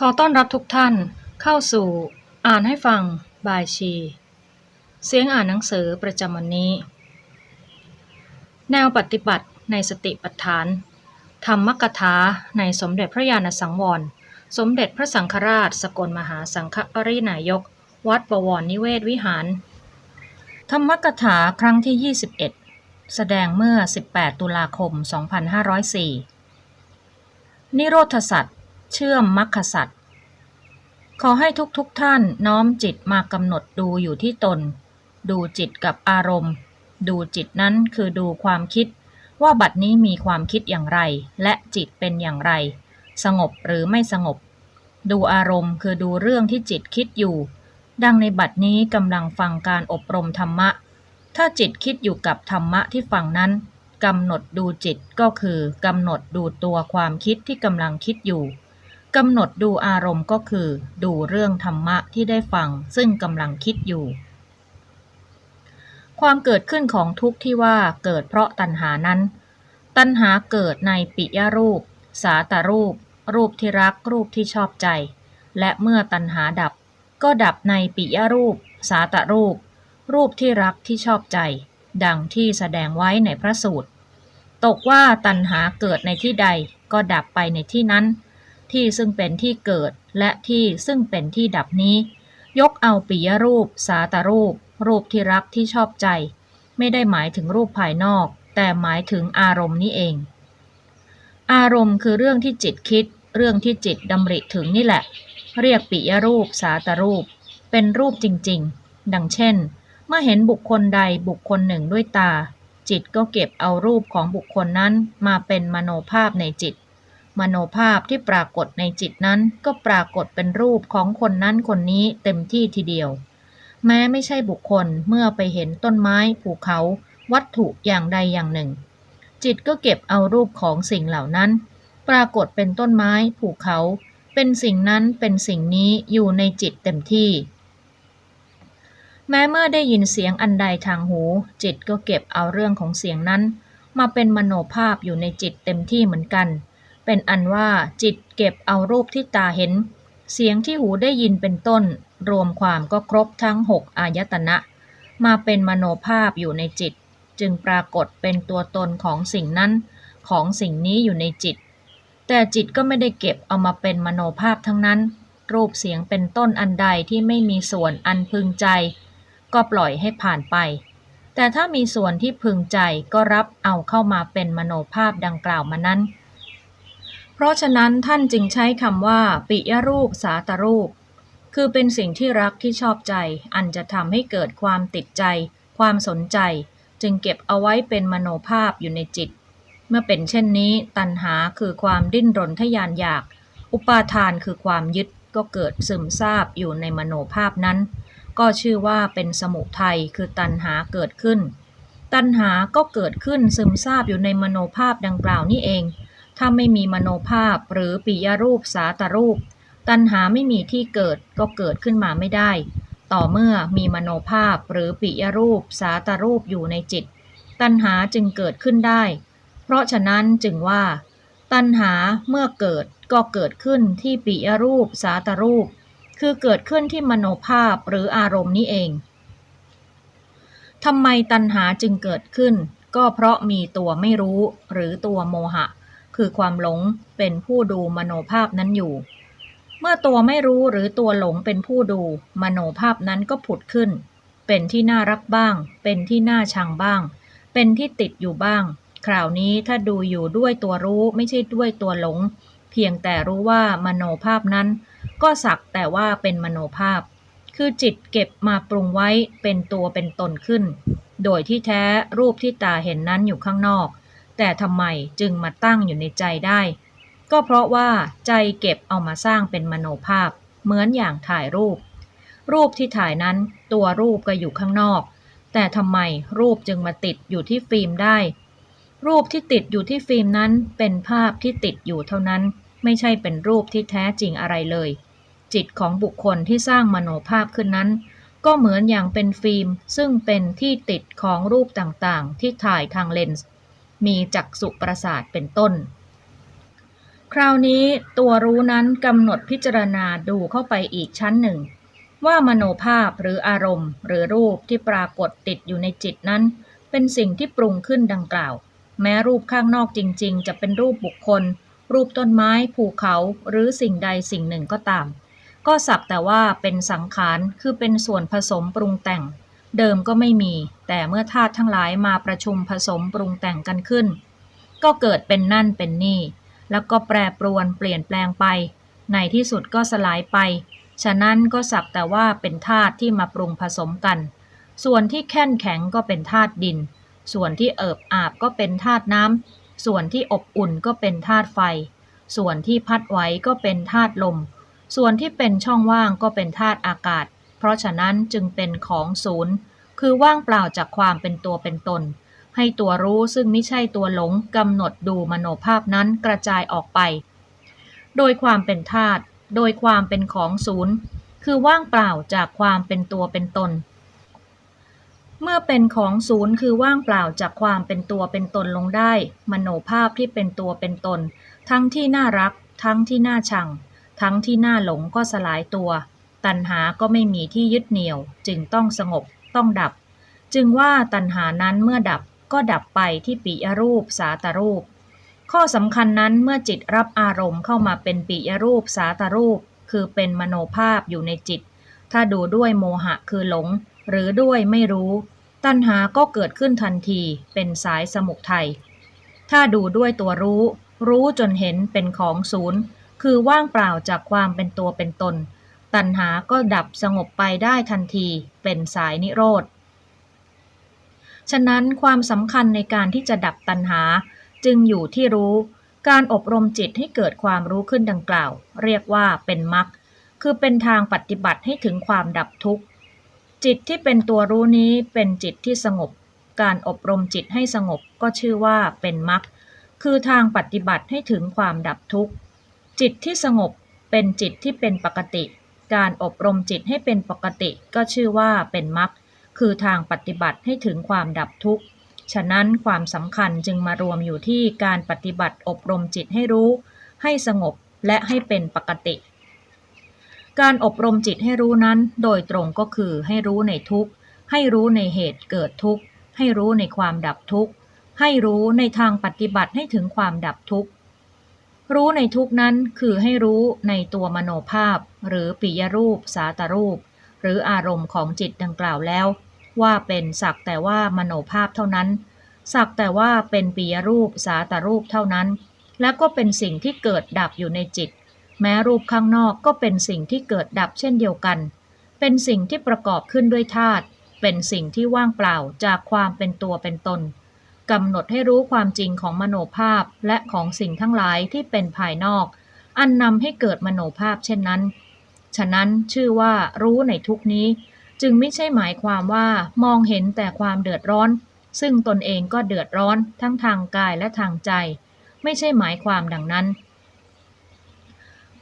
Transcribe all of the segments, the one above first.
ขอต้อนรับทุกท่านเข้าสู่อ่านให้ฟังบายชี เสียงอ่านหนังสือประจำวันนี้ แนวปฏิบัติในสติปัฏฐาน ธรรมกถาในสมเด็จพระญาณสังวร สมเด็จพระสังฆราช สกลมหาสังฆปรินายก วัดประวรนิเวศวิหาร ธรรมกถาครั้งที่ 21 แสดงเมื่อ 18 ตุลาคม 2504 นิโรธสัตว์ เชื่อมมรรคสัตว์ขอให้ทุกๆทท่านน้อมจิตมากำหนดดูอยู่ที่ตน ดูจิตกับอารมณ์ ดูจิตนั้นคือดูความคิด ว่าบัดนี้มีความคิดอย่างไร และจิตเป็นอย่างไร สงบหรือไม่สงบ ดูอารมณ์คือดูเรื่องที่จิตคิดอยู่ ดังในบัดนี้กำลังฟังการอบรมธรรมะ ถ้าจิตคิดอยู่กับธรรมะที่ฟังนั้นกำหนดดูจิตก็คือกำหนดดูตัวความคิดที่กำลังคิดอยู่ กำหนดดูอารมณ์ก็คือ ดูเรื่องธรรมะที่ได้ฟัง ซึ่งกำลังคิดอยู่ ความเกิดขึ้นของทุกข์ที่ว่าเกิดเพราะตัณหานั้น ตัณหาเกิดในปิยรูป สาตรูป รูปที่รักรูปที่ชอบใจ และเมื่อตัณหาดับ ก็ดับในปิยรูป สาตรูป รูปที่รักที่ชอบใจ ดังที่แสดงไว้ในพระสูตร ตกว่าตัณหาเกิดในที่ใดก็ดับไปในที่นั้น ที่ซึ่งเป็นที่เกิดและที่ซึ่งเป็นที่ดับนี้ ยกเอาปิยรูป สาตรูป รูปที่รักที่ชอบใจ ไม่ได้หมายถึงรูปภายนอก แต่หมายถึงอารมณ์นี้เอง อารมณ์คือเรื่องที่จิตคิด เรื่องที่จิตดำริถึงนี่แหละ เรียกปิยรูป สาตรูป เป็นรูปจริงๆ ดังเช่น เมื่อเห็นบุคคลใดบุคคลหนึ่งด้วยตาจิตก็เก็บเอารูปของบุคคลนั้นมาเป็นมโนภาพในจิต มโนภาพที่ปรากฏในจิตนั้นก็ปรากฏเป็นรูปของคนนั้นคนนี้เต็มที่ทีเดียว แม้ไม่ใช่บุคคลเมื่อไปเห็นต้นไม้ภูเขาวัตถุอย่างใดอย่างหนึ่ง จิตก็เก็บเอารูปของสิ่งเหล่านั้น ปรากฏเป็นต้นไม้ภูเขา เป็นสิ่งนั้นเป็นสิ่งนี้อยู่ในจิตเต็มที่ แม้เมื่อได้ยินเสียงอันใดทางหู จิตก็เก็บเอาเรื่องของเสียงนั้น มาเป็นมโนภาพอยู่ในจิตเต็มที่เหมือนกัน เป็นอันว่าจิตเก็บเอารูปที่ตาเห็น เสียงที่หูได้ยินเป็นต้น รวมความก็ครบทั้งหกอายตนะ มาเป็นมโนภาพอยู่ในจิต จึงปรากฏเป็นตัวตนของสิ่งนั้น ของสิ่งนี้อยู่ในจิต แต่จิตก็ไม่ได้เก็บเอามาเป็นมโนภาพทั้งนั้น รูปเสียงเป็นต้นอันใดที่ไม่มีส่วนอันพึงใจ ก็ปล่อยให้ผ่านไป แต่ถ้ามีส่วนที่พึงใจก็รับเอาเข้ามาเป็นมโนภาพดังกล่าวมานั้น เพราะฉะนั้นท่านจึงใช้คำว่า ปิยรูปสาตรูป คือเป็นสิ่งที่รักที่ชอบใจ อันจะทำให้เกิดความติดใจ ความสนใจ จึงเก็บเอาไว้เป็นมโนภาพอยู่ในจิต เมื่อเป็นเช่นนี้ ตัณหาคือความดิ้นรนทยานอยาก อุปาทานคือความยึดก็เกิดซึมซาบอยู่ในมโนภาพนั้น ก็ชื่อว่าเป็นสมุทัยคือตัณหาเกิดขึ้น ตัณหาก็เกิดขึ้นซึมซาบอยู่ในมโนภาพดังกล่าวนี่เอง ถ้าไม่มีมโนภาพหรือปิยรูปสาตรูป ตัณหาไม่มีที่เกิดก็เกิดขึ้นมาไม่ได้ ต่อเมื่อมีมโนภาพหรือปิยรูปสาตรูปอยู่ในจิต ตัณหาจึงเกิดขึ้นได้ เพราะฉะนั้นจึงว่า ตัณหาเมื่อเกิดก็เกิดขึ้นที่ปิยรูปสาตรูป คือเกิดขึ้นที่มโนภาพหรืออารมณ์นี้เองทำไมตัณหาจึงเกิดขึ้น ก็เพราะมีตัวไม่รู้หรือตัวโมหะ คือความหลงเป็นผู้ดูมโนภาพนั้นอยู่ เมื่อตัวไม่รู้หรือตัวหลงเป็นผู้ดู มโนภาพนั้นก็ผุดขึ้น เป็นที่น่ารักบ้าง เป็นที่น่าชังบ้าง เป็นที่ติดอยู่บ้าง คราวนี้ถ้าดูอยู่ด้วยตัวรู้ไม่ใช่ด้วยตัวหลง เพียงแต่รู้ว่ามโนภาพนั้น ก็สักแต่ว่าเป็นมโนภาพ คือจิตเก็บมาปรุงไว้เป็นตัวเป็นตนขึ้น โดยที่แท้รูปที่ตาเห็นนั้นอยู่ข้างนอก แต่ทำไมจึงมาตั้งอยู่ในใจได้ ก็เพราะว่าใจเก็บเอามาสร้างเป็นมโนภาพ เหมือนอย่างถ่ายรูป รูปที่ถ่ายนั้นตัวรูปก็อยู่ข้างนอก แต่ทำไมรูปจึงมาติดอยู่ที่ฟิล์มได้ รูปที่ติดอยู่ที่ฟิล์มนั้นเป็นภาพที่ติดอยู่เท่านั้น ไม่ใช่เป็นรูปที่แท้จริงอะไรเลย จิตของบุคคลที่สร้างมโนภาพขึ้นนั้นก็เหมือนอย่างเป็นฟิล์ม ซึ่งเป็นที่ติดของรูปต่างๆ ที่ถ่ายทางเลนส์ มีจักษุประสาทเป็นต้น คราวนี้ตัวรู้นั้นกำหนดพิจารณาดูเข้าไปอีกชั้นหนึ่ง ว่ามโนภาพหรืออารมณ์ หรือรูปที่ปรากฏติดอยู่ในจิตนั้น เป็นสิ่งที่ปรุงขึ้นดังกล่าว แม้รูปข้างนอกจริง ๆ จะเป็นรูปบุคคล รูปต้นไม้ภูเขาหรือสิ่งใดสิ่งหนึ่งก็ตาม ก็สักแต่ว่าเป็นสังขารคือเป็นส่วนผสมปรุงแต่ง เดิมก็ไม่มี แต่เมื่อธาตุทั้งหลายมาประชุมผสมปรุงแต่งกันขึ้น ก็เกิดเป็นนั่นเป็นนี่ แล้วก็แปรปรวนเปลี่ยนแปลงไป ในที่สุดก็สลายไป ฉะนั้นก็สักแต่ว่าเป็นธาตุที่มาปรุงผสมกัน ส่วนที่แข็งแข็งก็เป็นธาตุดิน ส่วนที่เอิบอาบก็เป็นธาตุน้ำ ส่วนที่อบอุ่นก็เป็นธาตุไฟ ส่วนที่พัดไหวก็เป็นธาตุลม ส่วนที่เป็นช่องว่างก็เป็นธาตุอากาศ ราะฉะนั้นจึงเป็นของศูนย์ คือว่างเปล่าจากความเป็นตัวเป็นตน ให้ตัวรู้ซึ่งไม่ใช่ตัวหลงกำหนดดูมโนภาพนั้นกระจายออกไป โดยความเป็นธาตุโดยความเป็นของศูนย์ คือว่างเปล่าจากความเป็นตัวเป็นตน เมื่อเป็นของศูนย์คือว่างเปล่าจากความเป็นตัวเป็นตนลงได้ มโนภาพที่เป็นตัวเป็นตน ทั้งที่น่ารัก ทั้งที่น่าชัง ทั้งที่น่าหลงก็สลายตัว ตัณหาก็ไม่มีที่ยึดเหนี่ยว จึงต้องสงบต้องดับ จึงว่าตัณหานั้นเมื่อดับก็ดับไปที่ปิยรูปสาตรูป ข้อสำคัญนั้นเมื่อจิตรับอารมณ์เข้ามาเป็นปิยรูปสาตรูป คือเป็นมโนภาพอยู่ในจิต ถ้าดูด้วยโมหะคือหลง หรือด้วยไม่รู้ ตัณหาก็เกิดขึ้นทันทีเป็นสายสมุทัยถ้าดูด้วยตัวรู้ รู้จนเห็นเป็นของศูนย์ คือว่างเปล่าจากความเป็นตัวเป็นตน ตัณหาก็ดับสงบไปได้ทันทีเป็นสายนิโรธ ฉะนั้นความสำคัญในการที่จะดับตัณหาจึงอยู่ที่รู้การอบรมจิตให้เกิดความรู้ขึ้นดังกล่าว เรียกว่าเป็นมรรคคือเป็นทางปฏิบัติให้ถึงความดับทุกข์ จิตที่เป็นตัวรู้นี้เป็นจิตที่สงบ การอบรมจิตให้สงบก็ชื่อว่าเป็นมรรคคือทางปฏิบัติให้ถึงความดับทุกข์ จิตที่สงบเป็นจิตที่เป็นปกติ การอบรมจิตให้เป็นปกติก็ชื่อว่าเป็นมรรคคือทางปฏิบัติให้ถึงความดับทุกข์ ฉะนั้นความสำคัญจึงมารวมอยู่ที่การปฏิบัติอบรมจิตให้รู้ ให้สงบและให้เป็นปกติ การอบรมจิตให้รู้นั้น โดยตรงก็คือให้รู้ในทุกข์ ให้รู้ในเหตุเกิดทุกข์ ให้รู้ในความดับทุกข์ ให้รู้ในทางปฏิบัติให้ถึงความดับทุกข์ รู้ในทุกนั้นคือให้รู้ในตัวมโนภาพ หรือปิยรูป สาตรูป หรืออารมณ์ของจิตดังกล่าวแล้ว ว่าเป็นสักแต่ว่ามโนภาพเท่านั้น สักแต่ว่าเป็นปิยรูป สาตรูปเท่านั้น และก็เป็นสิ่งที่เกิดดับอยู่ในจิต แม้รูปข้างนอกก็เป็นสิ่งที่เกิดดับเช่นเดียวกัน เป็นสิ่งที่ประกอบขึ้นด้วยธาตุเป็นสิ่งที่ว่างเปล่าจากความเป็นตัวเป็นตน กำหนดให้รู้ความจริงของมโนภาพและของสิ่งทั้งหลายที่เป็นภายนอก อันนำให้เกิดมโนภาพเช่นนั้น ฉะนั้นชื่อว่ารู้ในทุกนี้ จึงไม่ใช่หมายความว่ามองเห็นแต่ความเดือดร้อน ซึ่งตนเองก็เดือดร้อนทั้งทางกายและทางใจ ไม่ใช่หมายความดังนั้น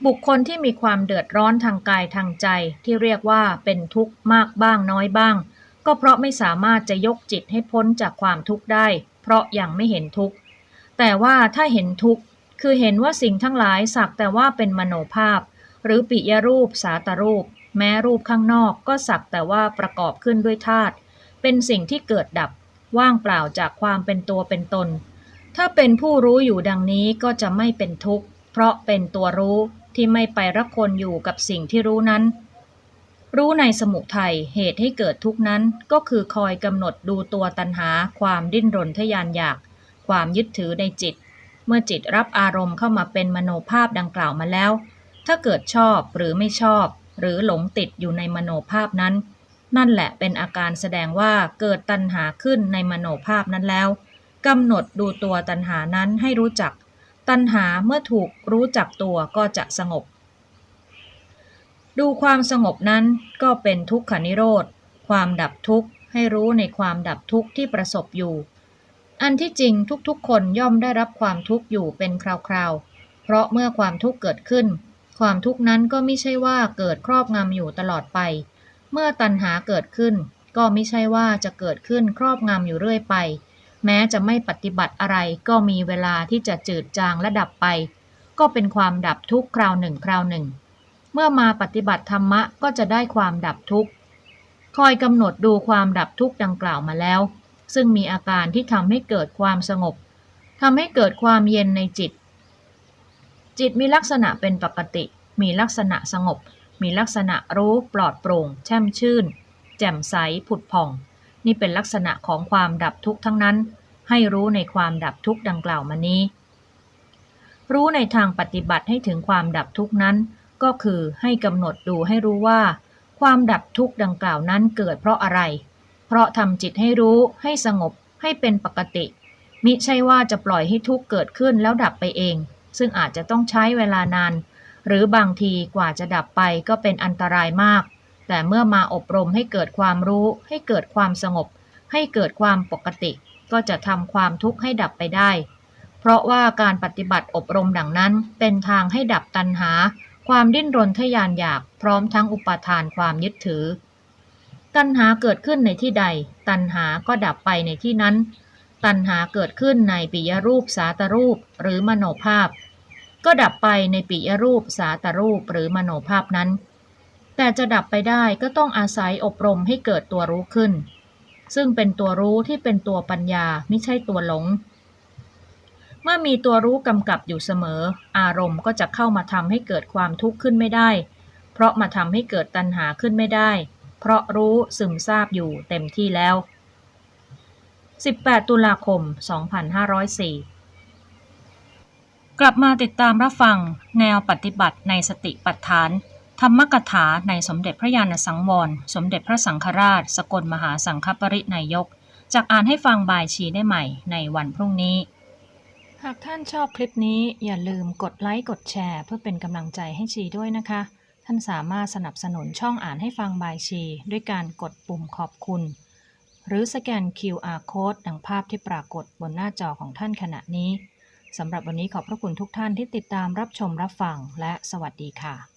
บุคคลที่มีความเดือดร้อนทางกายทางใจที่เรียกว่าเป็นทุกข์มากบ้างน้อยบ้าง ก็เพราะไม่สามารถจะยกจิตให้พ้นจากความทุกข์ได้ เพราะยังไม่เห็นทุกข์ แต่ว่าถ้าเห็นทุกข์คือเห็นว่าสิ่งทั้งหลายสักแต่ว่าเป็นมโนภาพ หรือปิยรูปสาตรูป แม้รูปข้างนอกก็สักแต่ว่าประกอบขึ้นด้วยธาตุเป็นสิ่งที่เกิดดับ ว่างเปล่าจากความเป็นตัวเป็นตน ถ้าเป็นผู้รู้อยู่ดังนี้ก็จะไม่เป็นทุกข์ เพราะเป็นตัวรู้ที่ไม่ไปรักคนอยู่กับสิ่งที่รู้นั้น รู้ในสมุทัยเหตุให้เกิดทุกนั้นก็คือคอยกำหนดดูตัวตัณหา ความดิ้นรนทยานอยาก ความยึดถือในจิต เมื่อจิตรับอารมณ์เข้ามาเป็นมโนภาพดังกล่าวมาแล้ว ถ้าเกิดชอบหรือไม่ชอบ หรือหลงติดอยู่ในมโนภาพนั้น นั่นแหละเป็นอาการแสดงว่าเกิดตัณหาขึ้นในมโนภาพนั้นแล้วกำหนดดูตัวตัณหานั้นให้รู้จัก ตัณหาเมื่อถูกรู้จักตัวก็จะสงบ ดูความสงบนั้นก็เป็นทุกขนิโรธ ความดับทุกข์ให้รู้ในความดับทุกข์ที่ประสบอยู่ อันที่จริงทุกๆ คนย่อมได้รับความทุกข์อยู่เป็นคราวๆ เพราะเมื่อความทุกข์เกิดขึ้น ความทุกข์นั้นก็ไม่ใช่ว่าเกิดครอบงำอยู่ตลอดไป เมื่อตัณหาเกิดขึ้น ก็ไม่ใช่ว่าจะเกิดขึ้นครอบงำอยู่เรื่อยไป แม้จะไม่ปฏิบัติอะไรก็มีเวลาที่จะจืดจางและดับไป ก็เป็นความดับทุกข์คราวหนึ่งคราวหนึ่ง เมื่อมาปฏิบัติธรรมะก็จะได้ความดับทุกข์ คอยกำหนดดูความดับทุกข์ดังกล่าวมาแล้ว ซึ่งมีอาการที่ทำให้เกิดความสงบทำให้เกิดความเย็นในจิต จิตมีลักษณะเป็นปกติ มีลักษณะสงบ มีลักษณะรู้ปลอดโปร่ง แช่มชื่น แจ่มใสผุดผ่อง นี่เป็นลักษณะของความดับทุกข์ทั้งนั้น ให้รู้ในความดับทุกข์ดังกล่าวมานี้ รู้ในทางปฏิบัติให้ถึงความดับทุกข์นั้น ก็คือให้กำหนดดูให้รู้ว่า ความดับทุกข์ดังกล่าวนั้นเกิดเพราะอะไร เพราะทำจิตให้รู้ให้สงบให้เป็นปกติ มิใช่ว่าจะปล่อยให้ทุกข์เกิดขึ้นแล้วดับไปเอง ซึ่งอาจจะต้องใช้เวลานาน หรือบางทีกว่าจะดับไปก็เป็นอันตรายมาก แต่เมื่อมาอบรมให้เกิดความรู้ ให้เกิดความสงบ ให้เกิดความปกติ ก็จะทำความทุกข์ให้ดับไปได้ เพราะว่าการปฏิบัติอบรมดังนั้นเป็นทางให้ดับตัณหา ความดิ้นรนทะยานอยากพร้อมทั้งอุปทานความยึดถือ ตัณหาเกิดขึ้นในที่ใด ตัณหาก็ดับไปในที่นั้น ตัณหาเกิดขึ้นในปิยรูปสาตรูปหรือมโนภาพ ก็ดับไปในปิยรูปสาตรูปหรือมโนภาพนั้น แต่จะดับไปได้ก็ต้องอาศัยอบรมให้เกิดตัวรู้ขึ้น ซึ่งเป็นตัวรู้ที่เป็นตัวปัญญาไม่ใช่ตัวหลง เมื่อมีตัวรู้กำกับอยู่เสมอ อารมณ์ก็จะเข้ามาทำให้เกิดความทุกข์ขึ้นไม่ได้ เพราะมาทำให้เกิดตัณหาขึ้นไม่ได้ เพราะรู้ซึมซาบอยู่เต็มที่แล้ว 18 ตุลาคม 2504 กลับมาติดตามรับฟัง แนวปฏิบัติในสติปัฏฐาน ธรรมกถาในสมเด็จพระญาณสังวร สมเด็จพระสังฆราช สกลมหาสังฆปรินายก จากอ่านให้ฟังบายชีได้ใหม่ในวันพรุ่งนี้ หากท่านชอบคลิปนี้อย่าลืมกดไลค์กดแชร์ เพื่อเป็นกำลังใจให้ชีด้วยนะคะ ท่านสามารถสนับสนุนช่องอ่านให้ฟังบายชี ด้วยการกดปุ่มขอบคุณ หรือสแกน QR Code ดังภาพที่ปรากฏบนหน้าจอของท่านขณะนี้สำหรับวันนี้ขอบพระคุณทุกท่านที่ติดตามรับชมรับฟังและสวัสดีค่ะ